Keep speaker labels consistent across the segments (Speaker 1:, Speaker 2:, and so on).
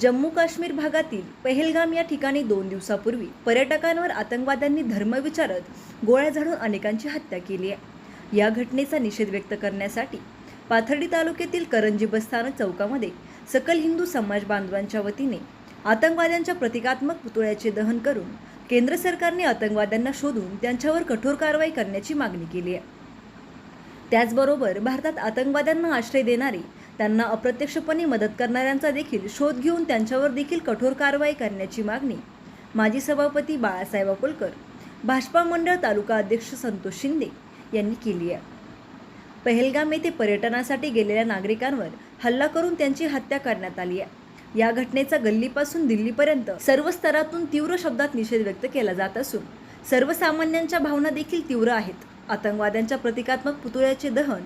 Speaker 1: जम्मू काश्मीर भागातील पहेलगाम या ठिकाणी दोन दिवसापूर्वी पर्यटकांवर आतंकवाद्यांनी धर्म विचारत गोळ्या झाडून अनेकांची हत्या केली आहे. या घटनेचा निषेध व्यक्त करण्यासाठी पाथर्डी तालुक्यातील करंजी बसस्थानक चौकामध्ये सकल हिंदू समाज बांधवांच्या वतीने आतंकवाद्यांच्या प्रतिकात्मक पुतळ्याचे दहन करून केंद्र सरकारने आतंकवाद्यांना शोधून त्यांच्यावर कठोर कारवाई करण्याची मागणी केली आहे. त्याचबरोबर भारतात आतंकवाद्यांना आश्रय देणारे त्यांना अप्रत्यक्षपणे मदत करणाऱ्यांचा देखील शोध घेऊन त्यांच्यावर देखील कठोर कारवाई करण्याची मागणी. माजी सभापती बाळासाहेब अकोलकर भाजपा मंडळ तालुका अध्यक्ष संतोष शिंदे यांनी केली आहे. पहलगाम येथे पर्यटनासाठी गेलेल्या नागरिकांवर हल्ला करून त्यांची हत्या करण्यात आली आहे. या घटनेचा गल्लीपासून दिल्लीपर्यंत सर्व स्तरातून तीव्र शब्दात निषेध व्यक्त केला जात असून सर्वसामान्यांच्या भावना देखील तीव्र आहेत. आतंकवाद्यांच्या प्रतिकात्मक पुतळ्याचे दहन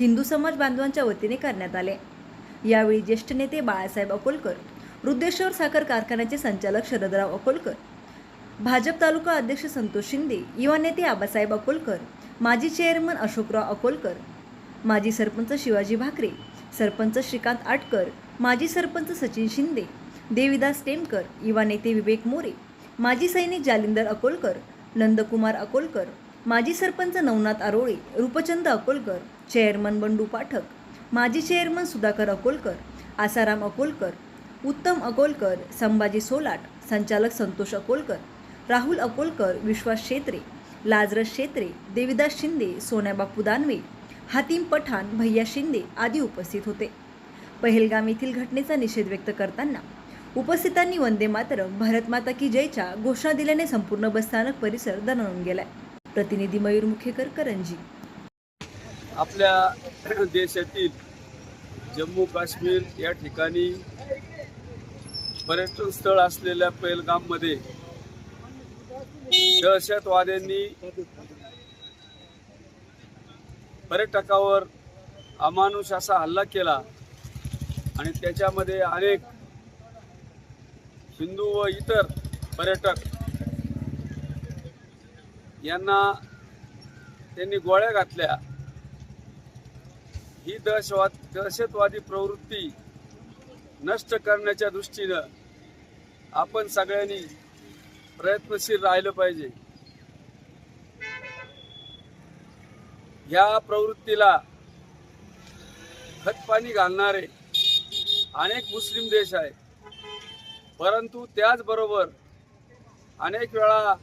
Speaker 1: हिंदू समाज बांधवांच्या वतीने करण्यात आले. यावेळी ज्येष्ठ नेते बाळासाहेब अकोलकर रुद्रेश्वर साखर कारखान्याचे संचालक शरदराव अकोलकर भाजप तालुका अध्यक्ष संतोष शिंदे युवा नेते आबासाहेब अकोलकर माजी चेअरमन अशोकराव अकोलकर माजी सरपंच शिवाजी भाकरे सरपंच श्रीकांत आटकर माजी सरपंच सचिन शिंदे देविदास टेमकर युवा नेते विवेक मोरे माजी सैनिक जालिंदर अकोलकर नंदकुमार अकोलकर माजी सरपंच नवनाथ आरोळे रूपचंद अकोलकर चेअरमन बंडू पाठक माजी चेअरमन सुधाकर अकोलकर आसाराम अकोलकर उत्तम अकोलकर संभाजी सोलाट संचालक संतोष अकोलकर राहुल अकोलकर विश्वास शेत्रे लाजरस शेत्रे देविदास शिंदे सोन्याबापू दानवे हातीम पठाण भैया शिंदे आदी उपस्थित होते. पहेलगाम येथील घटनेचा निषेध व्यक्त करताना उपस्थितांनी वंदे मातरम भारत माता की जयच्या घोषणा दिल्याने संपूर्ण बसस्थानक परिसर दणाणून गेलाय. प्रतिनिधी मयूर मुखेकर करंजी.
Speaker 2: आपल्या देशातील जम्मू काश्मीर या ठिकाणी पर्यटन स्थळ असलेल्या पेलगाममध्ये दहशतवाद्यांनी पर्यटकावर अमानुष असा हल्ला केला आणि त्याच्यामध्ये अनेक हिंदू व इतर पर्यटक यांना त्यांनी गोळ्या घातल्या. ही दहशतवाद दहशतवादी प्रवृत्ती नष्ट करण्याच्या दृष्टीनं आपण सगळ्यांनी प्रयत्नशील राहिलं पाहिजे. या प्रवृत्तीला खतपाणी घालणारे अनेक मुस्लिम देश आहेत. परंतु त्याचबरोबर अनेक वेळा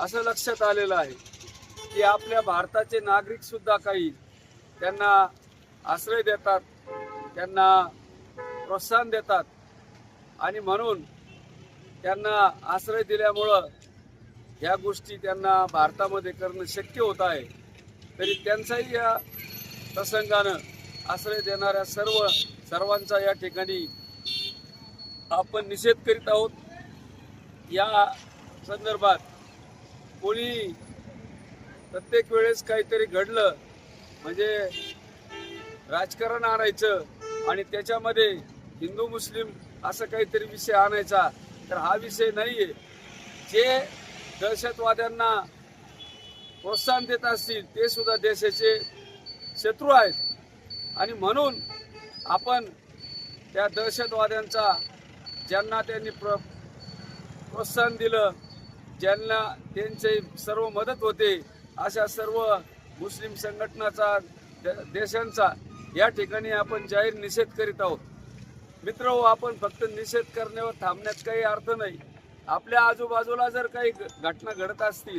Speaker 2: असं लक्षात आलेलं आहे की आपल्या भारताचे नागरिक सुद्धा काही त्यांना आश्रय देतात त्यांना प्रोत्साहन देतात आणि म्हणून त्यांना आश्रय दिल्यामुळं ह्या गोष्टी त्यांना भारतामध्ये करणं शक्य होत आहे. तरी त्यांचाही या प्रसंगानं आश्रय देणाऱ्या सर्व सर्वांचा या ठिकाणी आपण निषेध करीत आहोत. या संदर्भात कोणी प्रत्येक वेळेस काहीतरी घडलं म्हणजे राजकारण आणायचं आणि त्याच्यामध्ये हिंदू मुस्लिम असं काहीतरी विषय आणायचा तर हा विषय नाही आहे जे दहशतवाद्यांना प्रोत्साहन देत असतील ते सुद्धा देशाचे शत्रू आहेत. आणि म्हणून आपण त्या दहशतवाद्यांचा ज्यांना त्यांनी प्र प्रोत्साहन दिलं ज्यांना त्यांचे सर्व मदत होते अशा सर्व मुस्लिम संघटनाचा द- देशांचा या ठिकाणी आपण जाहीर निषेध करीत आहोत. मित्र हो आपण फक्त निषेध करण्यावर थांबण्यात काही अर्थ नाही. आपल्या आजूबाजूला जर काही घ- घटना घडत असतील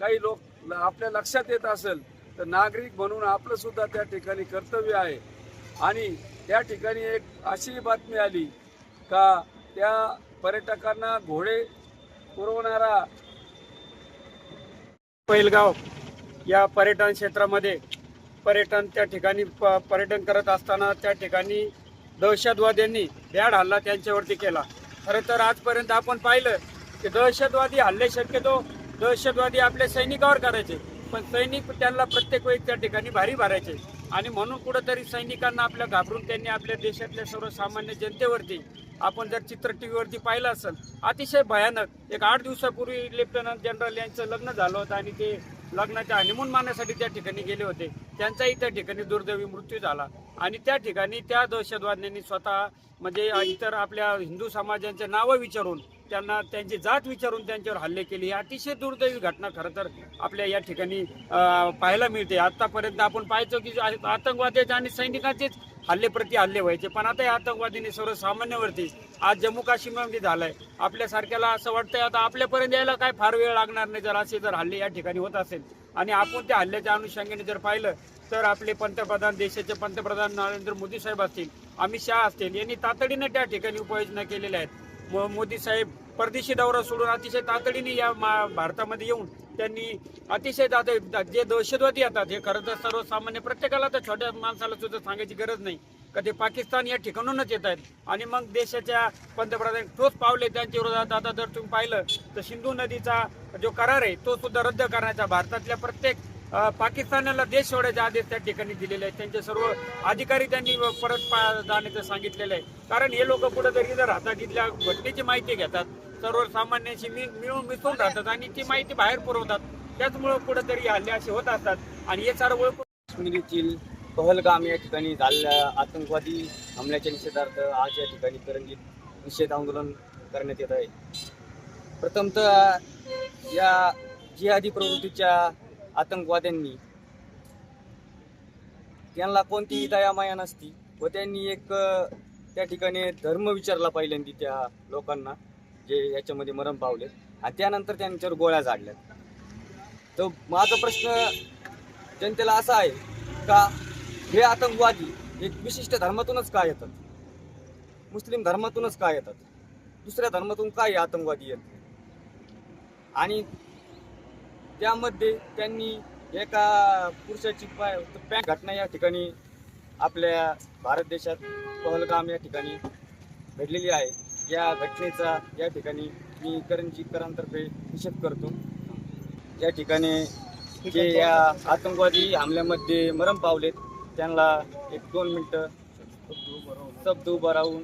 Speaker 2: काही लोक ल- आपल्या लक्षात येत असेल तर नागरिक म्हणून आपलं सुद्धा त्या ठिकाणी कर्तव्य आहे. आणि त्या ठिकाणी एक अशी बातमी आली का त्या पर्यटकांना घोडे पुरवणारा
Speaker 3: पहिलगाव या पर्यटन क्षेत्रामध्ये पर्यटन त्या ठिकाणी प पर्यटन करत असताना त्या ठिकाणी दहशतवाद्यांनी भ्याड हल्ला त्यांच्यावरती केला. खरं तर आजपर्यंत आपण पाहिलं की दहशतवादी हल्ले शक्यतो दहशतवादी आपल्या सैनिकावर करायचे पण सैनिक त्यांना प्रत्येक वेळी त्या ठिकाणी भारी भरायचे आणि म्हणून कुठंतरी सैनिकांना आपल्या घाबरून त्यांनी आपल्या देशातल्या सर्वसामान्य जनतेवरती आपण जर चित्र टी व्हीवरती पाहिलं असेल अतिशय भयानक. एक आठ दिवसापूर्वी लेफ्टनंट जनरल यांचं लग्न झालं होतं आणि ते लग्नाच्या हनीमून मारण्यासाठी त्या ठिकाणी गेले होते. त्यांचाही त्या ठिकाणी दुर्दैवी मृत्यू झाला. आणि त्या ठिकाणी त्या दहशतवाद्यांनी स्वतः म्हणजे इतर आपल्या हिंदू समाजांचे नावं विचारून त्यांना त्यांची जात विचारून त्यांच्यावर हल्ले केले. ही अतिशय दुर्दैवी घटना खरं तर आपल्या या ठिकाणी पाहायला मिळते. आतापर्यंत आपण पाहायचो की आतंकवाद्याचे आणि सैनिकांचेच हल्ले प्रति हल्ले व्हायचे. पण आता या आतंकवादीने सर्वसामान्यावरती आज जम्मू काश्मीरमध्ये झालंय. आपल्यासारख्याला असं वाटतंय आता आपल्यापर्यंत यायला काय फार वेळ लागणार नाही. जर असे जर हल्ले या ठिकाणी होत असेल आणि आपण त्या हल्ल्याच्या अनुषंगाने जर पाहिलं तर आपले पंतप्रधान देशाचे पंतप्रधान नरेंद्र मोदी साहेब असतील अमित शहा असतील यांनी तातडीनं त्या ठिकाणी उपाययोजना केलेल्या आहेत. मोदी साहेब परदेशी दौरा सोडून अतिशय तातडीने या मा- भारतामध्ये येऊन त्यांनी अतिशय दादा जे दहशतवादी येतात हे खरं तर सर्वसामान्य प्रत्येकाला तर छोट्या माणसाला सुद्धा सांगायची गरज नाही. का ते पाकिस्तान या ठिकाणूनच येत आहेत. आणि मग देशाच्या पंतप्रधान ठोस पावले त्यांच्या विरोधात आता जर तुम्ही पाहिलं तर सिंधू नदीचा जो करार आहे तो सुद्धा रद्द करण्याचा भारतातल्या प्रत्येक पाकिस्तानाला देश सोडायचे आदेश त्या ठिकाणी दिलेले आहेत. त्यांचे सर्व अधिकारी त्यांनी परत पा- जाण्याचं सांगितलेलं आहे. कारण हे लोक कुठेतरी जर राहतात इथल्या घटनेची माहिती घेतात सर्वसामान्यांशी मी मिळून मिसळून राहतात आणि ती माहिती बाहेर पुरवतात त्याचमुळं कुठेतरी हल्ले असे होत असतात आणि हे सर्व ओळखून
Speaker 4: काश्मीरीतील पहलगाम या ठिकाणी झालेल्या आतंकवादी हमल्याच्या निषेधार्थ आज या ठिकाणी करंजीत निषेध आंदोलन करण्यात येत आहे. प्रथमतः या जिहादी प्रवृत्तीच्या आतंकवाद्यांनी. त्यांना कोणतीही दयामाया नसती व त्यांनी एक त्या ठिकाणी धर्म विचारला पहिल्यांदा त्या लोकांना जे याच्यामध्ये मरण पावले. आणि त्यानंतर त्यांच्यावर गोळ्या झाडल्यात तर माझा प्रश्न जनतेला असा आहे का हे आतंकवादी एक विशिष्ट धर्मातूनच का येतात? मुस्लिम धर्मातूनच का येतात? दुसऱ्या धर्मातून काय हे आतंकवादी येत आणि त्यामध्ये त्यांनी एका पुरुषाची पाय पॅन्ट घटना या ठिकाणी आपल्या भारत देशात पहलगाम या ठिकाणी घडलेली आहे. या घटनेचा या ठिकाणी मी करंजीकरांतर्फे निषेध करतो. या ठिकाणी जे या आतंकवादी हमल्यामध्ये मरण पावलेत त्यांना एक दोन मिनटं शब्द उभं राहून